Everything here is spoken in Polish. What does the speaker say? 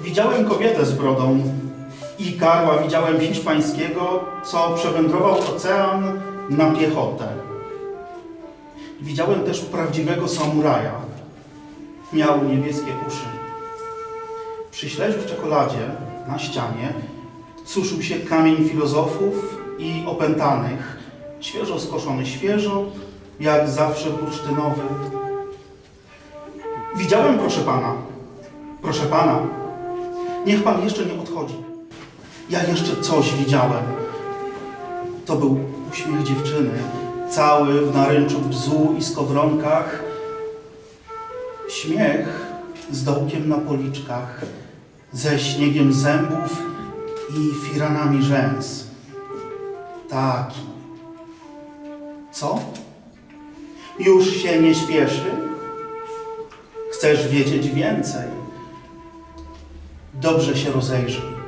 Widziałem kobietę z brodą i karła widziałem hiszpańskiego, co przewędrował ocean na piechotę. Widziałem też prawdziwego samuraja. Miał niebieskie uszy. Przy śledziu w czekoladzie na ścianie suszył się kamień filozofów i opętanych, świeżo skoszony świeżo, jak zawsze bursztynowy. Widziałem, proszę pana, proszę pana, niech pan jeszcze nie odchodzi. Ja jeszcze coś widziałem. To był uśmiech dziewczyny, cały w naręczu bzu i skowronkach. Śmiech z dołkiem na policzkach, ze śniegiem zębów i firanami rzęs. Taki. Co? Już się nie śpieszy? Chcesz wiedzieć więcej? Dobrze się rozejrzyj.